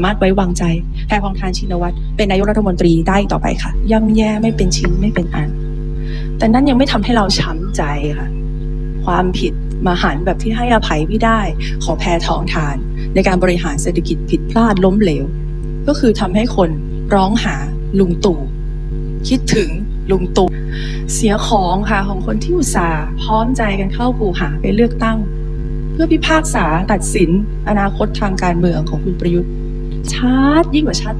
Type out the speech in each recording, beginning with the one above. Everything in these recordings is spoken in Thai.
สามารถไว้วางใจแพรพองทานชินวัตรเป็นนายกรัฐมนตรีได้ต่อไปค่ะ ย่ำแย่ไม่เป็นชิ้นไม่เป็นอัน แต่นั่นยังไม่ทำให้เราช้ำใจค่ะ ความผิดมาหันแบบที่ให้อภัยไม่ได้ขอแพรทองทาน ในการบริหารเศรษฐกิจผิดพลาดล้มเหลว ก็คือทำให้คนร้องหาลุงตู่คิดถึงลุงตู่เสียของค่ะของคนที่อุตส่าห์พร้อมใจกันเข้ากูหาไปเลือกตั้ง เพื่อพิพากษาตัดสินอนาคตทางการเมืองของคุณประยุทธ์ ชัดยิ่งกว่าชัด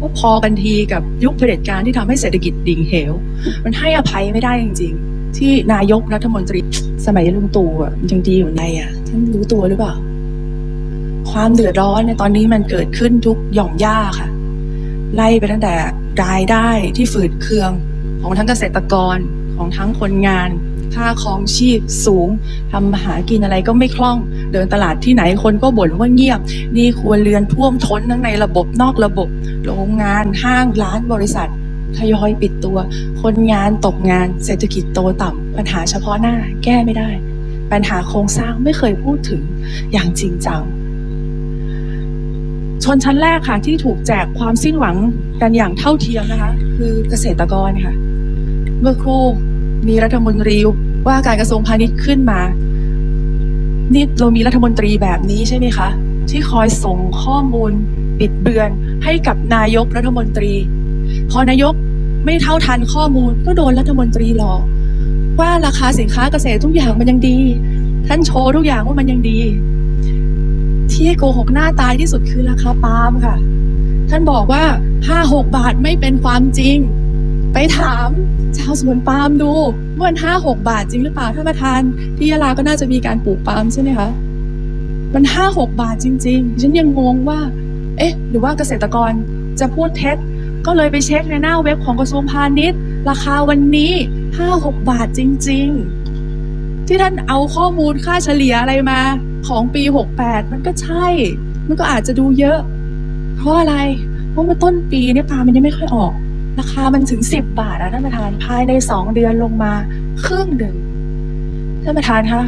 ว่าพอกันทีกับยุคเผด็จการที่ทำให้เศรษฐกิจดิ่งเหว มันให้อภัยไม่ได้จริง ๆ ที่นายกรัฐมนตรีสมัยลุงตู่อะมันยังดีอยู่ในอะท่านรู้ตัวหรือเปล่า ความเดือดร้อนในตอนนี้มันเกิดขึ้นทุกหย่อมย่าค่ะ ไล่ไปตั้งแต่รายได้ที่ฝืดเคืองของทั้งเกษตรกรของทั้งคนงาน ค่าครองชีพสูงทำหากินอะไรก็ไม่คล่อง เดินตลาดที่ไหนคนก็บ่นว่าเงียบนี่ครัวเรือนท่วมท้นทั้งในระบบนอกระบบ โรงงานห้างร้านบริษัททยอยปิดตัว คนงานตกงาน เศรษฐกิจโตต่ำปัญหาเฉพาะหน้า แก้ไม่ได้ ปัญหาโครงสร้างไม่เคยพูดถึงอย่างจริงจังชนชั้นแรกค่ะ ที่ถูกแจกความสิ้นหวังกันอย่างเท่าเทียมนะคะ คือเกษตรกรค่ะ เมื่อครู่มีรัฐมนตรีว่าการกระทรวงพาณิชย์ขึ้นมา นี่เรามีรัฐมนตรีแบบนี้ใช่ไหมคะ ที่คอยส่งข้อมูลบิดเบือนให้กับนายกรัฐมนตรี พอนายกไม่เท่าทันข้อมูลก็โดนรัฐมนตรีหลอกว่าราคาสินค้าเกษตรทุกอย่างมันยังดี ท่านโชว์ทุกอย่างว่ามันยังดี ที่โกหกหน้าตายที่สุดคือราคาปาล์มค่ะ ท่านบอกว่าห้าหกบาทไม่เป็นความจริง ไปถาม ชาวสวนปาล์มดูวันห้าหกบาทจริงหรือเปล่าท่านประธานที่ยะลาก็น่าจะมีการปลูกปาล์มใช่ไหมคะมันห้าหกบาทจริง ๆ ฉันยังงงว่า เอ๊ะ หรือว่าเกษตรกรจะพูดเท็จ ก็เลยไปเช็คในหน้าเว็บของกระทรวงพาณิชย์ ราคาวันนี้ห้าหกบาทจริง ๆ ที่ท่านเอาข้อมูลค่าเฉลี่ยอะไรมาของปี68มันก็ใช่ มันก็อาจจะดูเยอะ เพราะอะไร เพราะว่าต้นปีเนี่ยปลามันยังไม่ค่อยออก ราคามันถึง 10 บาทอะท่านประธานภายใน 2 เดือนลงมาครึ่งหนึ่งท่านประธานคะ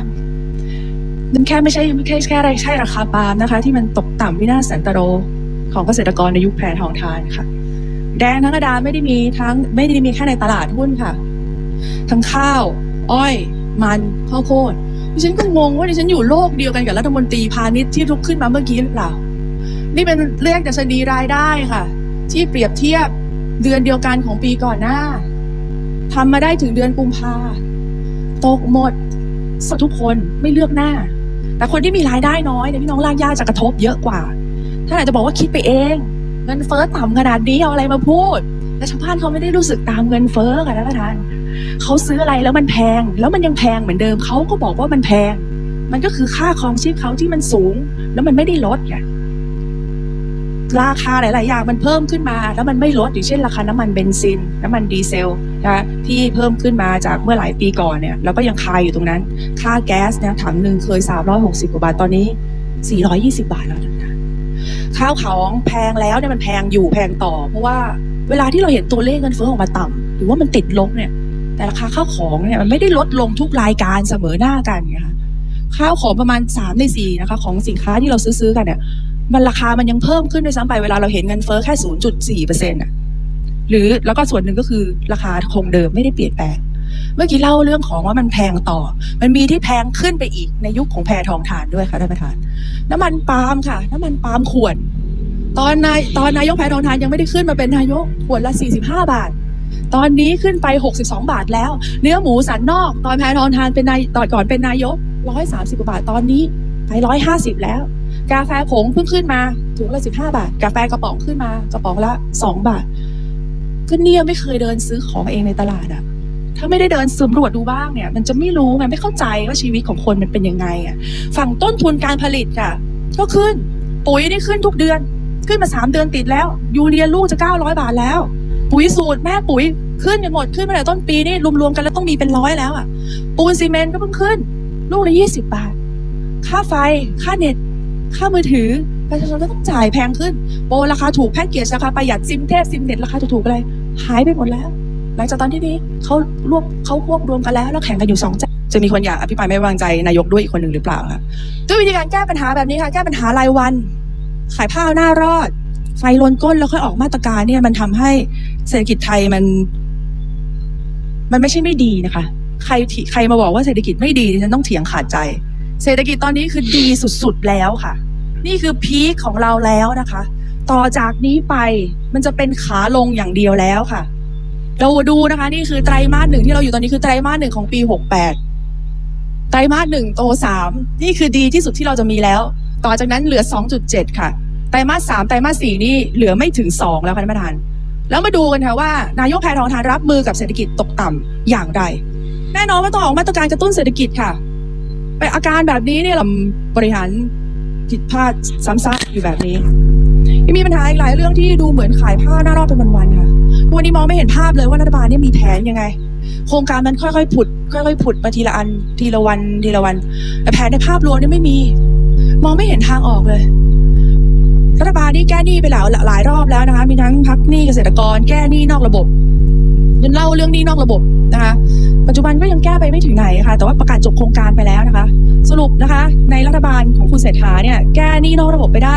มันแค่ไม่ใช่ไม่แค่แค่อะไรใช่ราคาปาล์มนะคะ ที่มันตกต่ำวินาศสันตโรของเกษตรกรในยุคแพรทองทานค่ะ แดงทั้งกระดานไม่ได้มีทั้งไม่ได้มีแค่ในตลาดหุ้นค่ะ ทั้งข้าว อ้อย มันข้าวโพดดิฉันก็งงว่าดิฉันอยู่โลกเดียวกันกับรัฐมนตรีพาณิชย์ที่ลุกขึ้นมาเมื่อกี้หรือเปล่า นี่เป็นเลขดัชนีรายได้ค่ะ ที่เปรียบเทียบ เดือนเดียวกันของปีก่อนหน้าทำมาได้ถึงเดือนกุมภาตกหมดสทุกคนไม่เลือกหน้า แต่คนที่มีรายได้น้อยเนี่ยพี่น้องรากหญ้าจะกระทบเยอะกว่าท่านอาจจะบอกว่าคิดไปเองเงินเฟ้อต่ำขนาดนี้เอาอะไรมาพูด แต่ชาวบ้านเขาไม่ได้รู้สึกตามเงินเฟ้อค่ะท่านประธานเขาซื้ออะไรแล้วมันแพง แล้วมันยังแพงเหมือนเดิมเขาก็บอกว่ามันแพง มันก็คือค่าครองชีพเขาที่มันสูง แล้วมันไม่ได้ลดไง ราคาหลาย ๆ อย่างมันเพิ่มขึ้นมา แล้วมันไม่ลดอย่างเช่นราคาน้ำมันเบนซิน น้ำมันดีเซลนะที่เพิ่มขึ้นมาจากเมื่อหลายปีก่อนเนี่ยแล้วก็ยังคายอยู่ตรงนั้น ค่าแก๊สเนี่ยถังหนึ่งเคย 360 กว่าบาทตอนนี้ 420 บาทแล้วนะคะข้าวของแพงแล้วเนี่ยมันแพงอยู่แพงต่อ เพราะว่าเวลาที่เราเห็นตัวเลขเงินเฟ้อออกมาต่ำหรือว่ามันติดลบเนี่ย แต่ราคาข้าวของเนี่ยมันไม่ได้ลดลงทุกรายการเสมอหน้ากันไงคะข้าวของประมาณ3ใน4นะคะของสินค้าที่เราซื้อๆกันเนี่ย มันราคามันยังเพิ่มขึ้นด้วยซ้ำไปเวลาเราเห็นเงินเฟ้อแค่0.4เปอร์เซ็นต์อะหรือแล้วก็ส่วนหนึ่งก็คือราคาคงเดิมไม่ได้เปลี่ยนแปลงเมื่อกี้เล่าเรื่องของว่ามันแพงต่อ มันมีที่แพงขึ้นไปอีกในยุคของแพรทองถ่านด้วยค่ะท่านประธาน น้ำมันปาล์มค่ะ น้ำมันปาล์มขวด ตอนนายตอนนายกแพรทองทานยังไม่ได้ขึ้นมาเป็นนายกขวดละ 45 บาท ตอนนี้ขึ้นไป 62 บาทแล้ว เนื้อหมูสันนอก ตอนแพรทองทานเป็นนายตอนก่อนเป็นนายก 130 กว่าบาทตอนนี้ไป 150 แล้ว กาแฟผงเพิ่งขึ้นมาถุงละ15บห้าบาท กาแฟกระป๋องขึ้นมากระป๋องละ2บาทก็เนี่ยไม่เคยเดินซื้อของเองในตลาดอะถ้าไม่ได้เดินสำรวจดูบ้างเนี่ย มันจะไม่รู้ไงไม่เข้าใจว่าชีวิตของคนมันเป็นยังไงอะฝั่งต้นทุนการผลิตค่ะ ก็ขึ้น ปุ๋ยนี่ขึ้นทุกเดือน ขึ้นมาสามเดือนติดแล้ว ยูเรียลูกจะ900บาทแล้ว ปุ๋ยสูตรแม่ปุ๋ยขึ้นกันหมดขึ้นมาแต่ต้นปีนี่รวมๆกันแล้วต้องมีเป็นร้อยแล้วอะปูนซีเมนต์ก็เพิ่งขึ้น ลูกละ20บาท ค่าไฟค่าเน็ต ค่ามือถือประชาชนก็ต้องจ่ายแพงขึ้น โปรราคาถูกแพ็กเกจราคาประหยัดซิมเทพซิมเน็ตราคาถูกๆอะไรหายไปหมดแล้ว หลังจากตอนที่นี้เขารวบเขาควบรวมกันแล้ว แล้วแข่งกันอยู่สองเจ้าจะมีคนอยากอภิปรายไม่วางใจนายกด้วยอีกคนหนึ่งหรือเปล่าคะด้วยวิธีการแก้ปัญหาแบบนี้ค่ะแก้ปัญหารายวัน ขายผ้าเอาหน้ารอด ไฟลนก้นแล้วค่อยออกมาตรการเนี่ยมันทำให้เศรษฐกิจไทยมัน มันไม่ใช่ไม่ดีนะคะ ใครใครมาบอกว่าเศรษฐกิจไม่ดีฉันต้องเถียงขาดใจ เศรษฐกิจตอนนี้คือดีสุดๆแล้วค่ะ นี่คือพีคของเราแล้วนะคะ ต่อจากนี้ไปมันจะเป็นขาลงอย่างเดียวแล้วค่ะ เราดูนะคะ นี่คือไตรมาสหนึ่งที่เราอยู่ตอนนี้คือไตรมาสหนึ่งของปีหกแปดไตรมาสหนึ่งโตสามนี่คือดีที่สุดที่เราจะมีแล้ว ต่อจากนั้นเหลือสองจุดเจ็ดค่ะ ไตรมาสสามไตรมาสสี่นี่เหลือไม่ถึงสองแล้วค่ะท่านประธานแล้วมาดูกันค่ะว่านายกแพทองทานรับมือกับเศรษฐกิจตกต่ำอย่างไร แน่นอนว่าต้องออกมาตรการกระตุ้นเศรษฐกิจค่ะ ไปอาการแบบนี้เนี่ยเราบริหารผิดพลาดซ้ำซากอยู่แบบนี้ยังมีปัญหาอีกหลายเรื่องที่ดูเหมือนขายผ้าหน้ารอบเป็นวันๆค่ะวันนี้มองไม่เห็นภาพเลยว่ารัฐบาลเนี่ยมีแผนยังไง โครงการมันค่อยๆผุด ค่อยๆผุดมาทีละอันทีละวันทีละวัน แต่แผนในภาพรวมนี่ไม่มี มองไม่เห็นทางออกเลยรัฐบาลนี่แก้หนี้ไปหลายหลายรอบแล้วนะคะ มีทั้งพักหนี้เกษตรกร แก้หนี้นอกระบบยันเล่าเรื่องหนี้นอกระบบนะคะ ปัจจุบันก็ยังแก้ไปไม่ถึงไหนค่ะ แต่ว่าประกาศจบโครงการไปแล้วนะคะ สรุปนะคะ ในรัฐบาลของคุณเศรษฐาเนี่ยแก้หนี้นอกระบบไปได้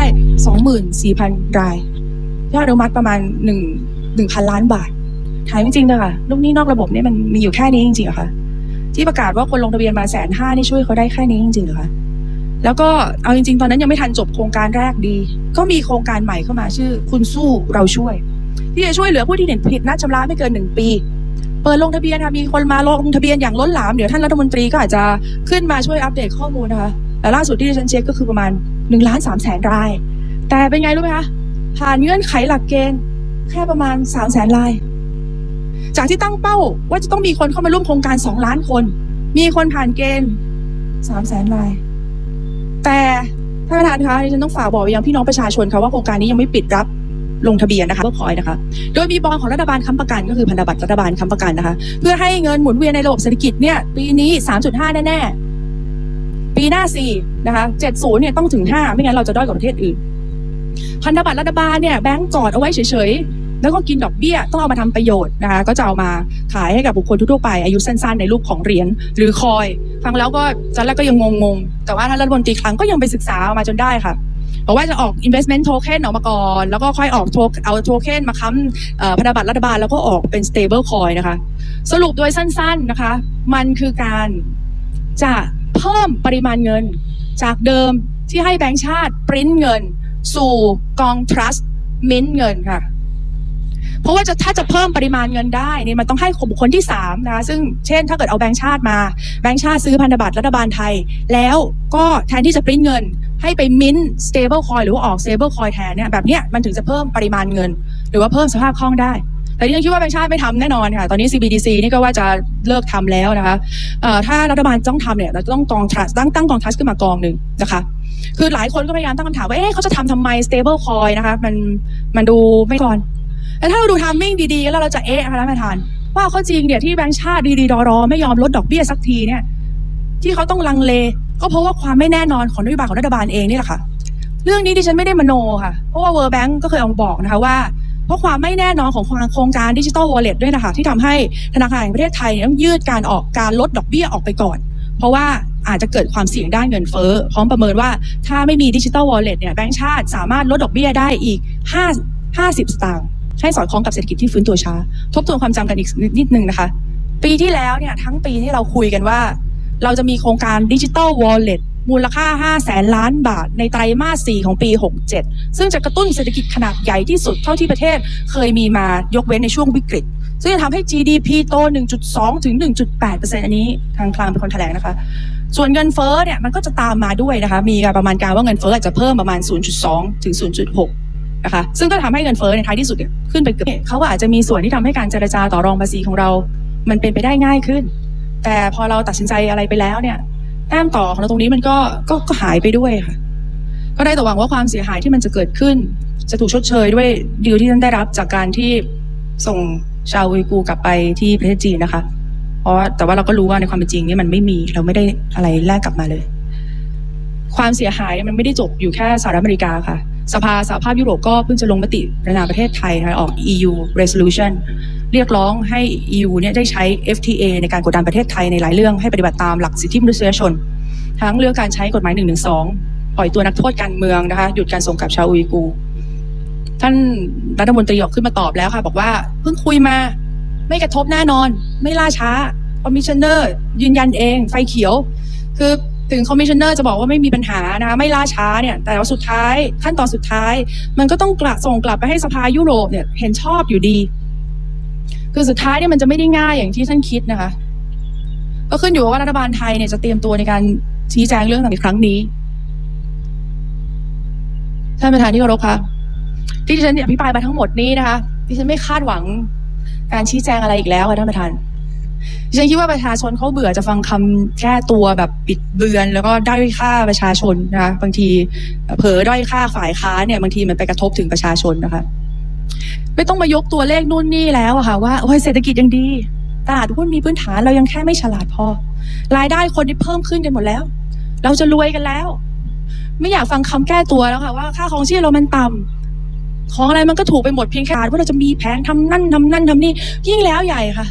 24,000 รายยอดอนุมัติประมาณ1 1,000 ล้านบาทถามจริงๆเลยค่ะลูกหนี้นอกระบบเนี่ยมันมีอยู่แค่นี้จริงๆเหรอคะที่ประกาศว่าคนลงทะเบียนมาแสนห้านี่ช่วยเขาได้แค่นี้จริงๆเหรอคะแล้วก็เอาจริง ๆ ตอนนั้นยังไม่ทันจบโครงการแรกดี ก็มีโครงการใหม่เข้ามาชื่อ คุณสู้เราช่วย ที่จะช่วยเหลือผู้ที่ผิดนัดชำระไม่เกินหนึ่งปี เปิดลงทะเบียนค่ะมีคนมาลงทะเบียนอย่างล้นหลามเดี๋ยวท่านรัฐมนตรีก็อาจจะขึ้นมาช่วยอัปเดตข้อมูลนะคะแต่ล่าสุดที่ดิฉันเช็คก็คือประมาณ1นึ่งล้านสามแสนราย แต่เป็นไงรู้ไหมคะผ่านเงื่อนไขหลักเกณฑ์แค่ประมาณ3ามแสนราย จากที่ตั้งเป้าว่าจะต้องมีคนเข้ามาร่วมโครงการ 2 ล้านคน มีคนผ่านเกณฑ์3ามแสนราย แต่ท่านประธานคะดิฉันต้องฝากบอกไปยังพี่น้องประชาชนค่ะว่าโครงการนี้ยังไม่ปิดรับ ลงทะเบียนนะคะเพื่อคอยนะคะ โดยมีบอลของรัฐบาลค้ำประกันก็คือพันธบัตรรัฐบาลค้ำประกันนะคะ เพื่อให้เงินหมุนเวียนในระบบเศรษฐกิจเนี่ยปีนี้ 3.5 แน่ๆปีหน้า 4 นะคะ 70 เนี่ยต้องถึง 5 ไม่งั้นเราจะด้อยกว่าประเทศอื่น พันธบัตรรัฐบาลเนี่ยแบงก์จอดเอาไว้เฉยๆ แล้วก็กินดอกเบี้ยต้องเอามาทำประโยชน์นะคะ ก็จะเอามาขายให้กับบุคคลทั่วไป อายุสั้นๆ ในรูปของเหรียญหรือคอย ฟังแล้วก็ตอนแรกก็ยังงงๆ แต่ว่าท่านรัฐมนตรีคลังก็ยังไปศึกษาออกมาจนได้ค่ะ บอกว่าจะออก investment token ออกมาก่อน แล้วก็ค่อยออกโทเอาโทเค็นมาค้ำพันธบัตรรัฐบาลแล้วก็ออกเป็น stable coin นะคะ สรุปโดยสั้นๆนะคะ มันคือการจะเพิ่มปริมาณเงิน จากเดิมที่ให้แบงก์ชาติปริ้นเงิน สู่กอง trust มิ้นเงินค่ะเพราะว่าจะถ้าจะเพิ่มปริมาณเงินได้เนี่ยมันต้องให้บุคคลที่สามนะคะซึ่งเช่นถ้าเกิดเอาแบงก์ชาติมา แบงก์ชาติซื้อพันธบัตรรัฐบาลไทย แล้วก็แทนที่จะปริ้นเงิน ให้ไปมิ้น stable coin หรือว่าออก stable coin แทนเนี่ยแบบเนี้ยมันถึงจะเพิ่มปริมาณเงิน หรือว่าเพิ่มสภาพคล่องได้ แต่ที่ฉันคิดว่าแบงก์ชาติไม่ทำแน่นอนค่ะ ตอนนี้ CBDC นี่ก็ว่าจะเลิกทำแล้วนะคะถ้ารัฐบาลต้องทำเนี่ยเราจะต้องกอง trust ตั้งตั้งกอง trust ขึ้นมากองหนึ่งนะคะคือหลายคนก็พยายามตั้งคำถามว่าเอ๊ะเขาจะทำทำไม stable coin นะคะมันมันดูไม่ก่อนแต่ถ้าเราดูทามมิ่งดีๆ แล้วเราจะเอ๊ะนะคะท่านประธาน ว่าข้อจริงเนี่ยที่แบงก์ชาติดีๆดอรอไม่ยอมลดดอกเบี้ยสักทีเนี่ย ที่เขาต้องลังเล ก็เพราะว่าความไม่แน่นอนของนโยบายของรัฐบาลเองนี่แหละค่ะ เรื่องนี้ดิฉันไม่ได้มโนค่ะ เพราะว่า World Bank ก็เคยเอาบอกนะคะว่า เพราะความไม่แน่นอนของโครงการดิจิ t a ลวอลเล็ตด้วยนะคะ ที่ทำให้ธนาคารแห่งประเทศไทยเนี่ยต้องยืดการออกการลดดอกเบี้ยออกไปก่อน เพราะว่าอาจจะเกิดความเสี่ยงด้านเงินเฟ้อพร้อมประเมินว่าถ้าไม่มีดิจิ t a ลวอลเล็ตเนี่ยแบงก์ชาติสามารถลดดอกเบี้ยได้อีก 5 50 สตางค์ให้สอดคล้องกับเศรษฐกิจที่ฟื้นตัวช้า ทบทวนความจำกันอีกนิดนึงนะคะ ปีที่แล้วเนี่ยทั้งปีที่เราคุยกันว่า เราจะมีโครงการดิจิ t a ลวอลเล็ตมูลค่า 5 แสนล้านบาทในไตรมาส 4 ของปี 67 ซึ่งจะกระตุ้นเศรษฐกิจขนาดใหญ่ที่สุดเท่าที่ประเทศเคยมีมายกเว้นในช่วงวิกฤต ซึ่งจะทำให้ GDP โต 1.2 ถึง 1.8%อันนี้ทางคลังเป็นคนแถลงนะคะ ส่วนเงินเฟ้อเนี่ยมันก็จะตามมาด้วยนะคะ มีการประมาณการว่าเงินเฟ้ออาจจะเพิ่มประมาณ 0.2 ถึง 0.6 นะคะ ซึ่งก็ทำให้เงินเฟ้อในท้ายที่สุดเนี่ยขึ้นไปเกือบเขาอาจจะมีส่วนที่ทำให้การเจรจาต่อรองภาษีของเรา มันเป็นไปได้ง่ายขึ้น แต่พอเราตัดสินใจอะไรไปแล้วเนี่ยแต้มต่อของเราตรงนี้มันก็ก็ก็หายไปด้วยค่ะ ก็ได้แต่หวังว่าความเสียหายที่มันจะเกิดขึ้น จะถูกชดเชยด้วยดีลที่ท่านได้รับจากการที่ส่งชาวอุยกูกลับไปที่ประเทศจีนนะคะ เพราะแต่ว่าเราก็รู้ว่าในความเป็นจริงนี่มันไม่มีเราไม่ได้อะไรแลกกลับมาเลย ความเสียหายมันไม่ได้จบอยู่แค่สหรัฐอเมริกาค่ะ สภาสหภาพยุโรปก็เพิ่งจะลงมติประนามประเทศไทยออก EU resolution เรียกร้องให้ EU เนี่ยได้ใช้ FTA ในการกดดันประเทศไทยในหลายเรื่องให้ปฏิบัติตามหลักสิทธิมนุษยชน ทั้งเรื่องการใช้กฎหมาย112ปล่อยตัวนักโทษการเมืองนะคะหยุดการส่งกลับชาวอุยกู ท่านรัฐมนตรีออกขึ้นมาตอบแล้วค่ะ บอกว่าเพิ่งคุยมาไม่กระทบแน่นอน ไม่ล่าช้าคอมมิชนเนอร์ยืนยันเอง ไฟเขียว คือ ถึงคอมมิชชันเนอร์จะบอกว่าไม่มีปัญหานะคะไม่ล่าช้าเนี่ยแต่ว่าสุดท้ายขั้นตอนสุดท้าย มันก็ต้องกลับส่งกลับไปให้สภายุโรปเนี่ยเห็นชอบอยู่ดี คือสุดท้ายเนี่ยมันจะไม่ได้ง่ายอย่างที่ท่านคิดนะคะ ก็ขึ้นอยู่ว่ารัฐบาลไทยเนี่ยจะเตรียมตัวในการชี้แจงเรื่องต่างๆครั้งนี้ท่านประธานที่เคารพคะที่ดิฉันอภิปรายมาทั้งหมดนี้นะคะดิฉันไม่คาดหวังการชี้แจงอะไรอีกแล้วค่ะท่านประธาน ฉันคิดว่าประชาชนเขาเบื่อจะฟังคำแก้ตัวแบบปิดเบือน แล้วก็ด้อยค่าประชาชนนะคะบางทีเผลอด้อยค่าฝ่ายค้าเนี่ยบางทีมันไปกระทบถึงประชาชนนะคะ ไม่ต้องมายกตัวเลขนู่นนี่แล้วอะค่ะว่าโอ้ยเศรษฐกิจยังดีตลาดหุ้นมีพื้นฐานเรายังแค่ไม่ฉลาดพอ รายได้คนที่เพิ่มขึ้นกันหมดแล้ว เราจะรวยกันแล้ว ไม่อยากฟังคำแก้ตัวแล้วค่ะว่าค่าของชีพเรามันต่ำของอะไรมันก็ถูกไปหมดเพียงแค่ว่าเราจะมีแผนทำนั่นทำนั่นทำนี่ยิ่งแล้วใหญ่ค่ะ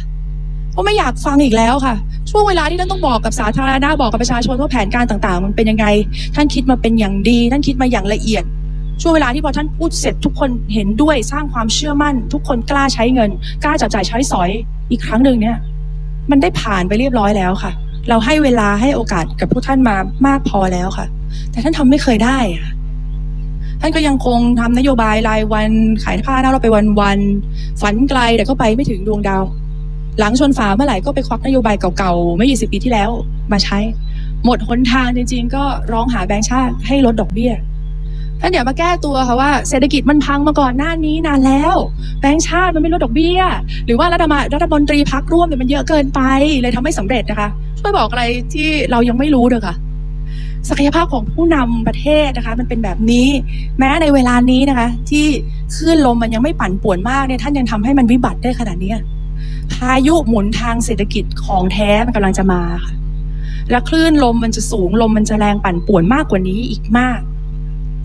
เพราะไม่อยากฟังอีกแล้วค่ะ ช่วงเวลาที่ท่านต้องบอกกับสาธารณะบอกกับประชาชนว่าแผนการต่างๆ มันเป็นยังไง ท่านคิดมาเป็นอย่างดี ท่านคิดมาอย่างละเอียด ช่วงเวลาที่พอท่านพูดเสร็จทุกคนเห็นด้วยสร้างความเชื่อมั่น ทุกคนกล้าใช้เงิน กล้าจับจ่ายใช้สอยอีกครั้งหนึ่งเนี่ย มันได้ผ่านไปเรียบร้อยแล้วค่ะ เราให้เวลาให้โอกาสกับพวกท่านมามากพอแล้วค่ะ แต่ท่านทำไม่เคยได้อะท่านก็ยังคงทำนโยบายรายวันขายผ้าหน้าเราไปวันวันๆฝันไกลแต่ก็ไปไม่ถึงดวงดาว หลังชนฝาเมื่อไหร่ก็ไปควักนโยบายเก่าๆ ไม่ยี่สิบปีที่แล้วมาใช้ หมดหนทางจริง ๆ ก็ร้องหาแบงค์ชาติให้ลดดอกเบี้ยท่านอย่ามาแก้ตัวค่ะว่าเศรษฐกิจมันพังมาก่อนหน้านี้นานแล้ว แบงค์ชาติมันไม่ลดดอกเบี้ย หรือว่ารัฐบารัฐมนตรีพักร่วมเนี่ยมันเยอะเกินไป เลยทำให้สำเร็จนะคะ ช่วยบอกอะไรที่เรายังไม่รู้เถอค่ะ ศักยภาพของผู้นำประเทศนะคะ มันเป็นแบบนี้ แม้ในเวลานี้นะคะ ที่คลื่นลมมันยังไม่ปั่นป่วนมากเนี่ยท่านยังทำให้มันวิบัติได้ขนาดนี้ พายุหมุนทางเศรษฐกิจของแท้มันกำลังจะมาค่ะ และคลื่นลมมันจะสูงลมมันจะแรงปั่นป่วนมากกว่านี้อีกมาก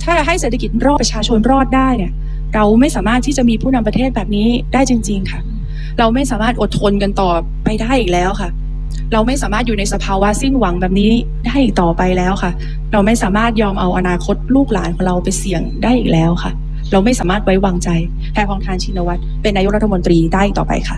ถ้าให้เศรษฐกิจรอดประชาชนรอดได้เนี่ยเราไม่สามารถที่จะมีผู้นำประเทศแบบนี้ได้จริง ๆ ค่ะ เราไม่สามารถอดทนกันต่อไปได้อีกแล้วค่ะ เราไม่สามารถอยู่ในสภาวะสิ้นหวังแบบนี้ได้อีกต่อไปแล้วค่ะ เราไม่สามารถยอมเอาอนาคตลูกหลานของเราไปเสี่ยงได้อีกแล้วค่ะ เราไม่สามารถไว้วางใจแพรพองทานชินวัตรเป็นนายกรัฐมนตรีได้อีกต่อไปค่ะ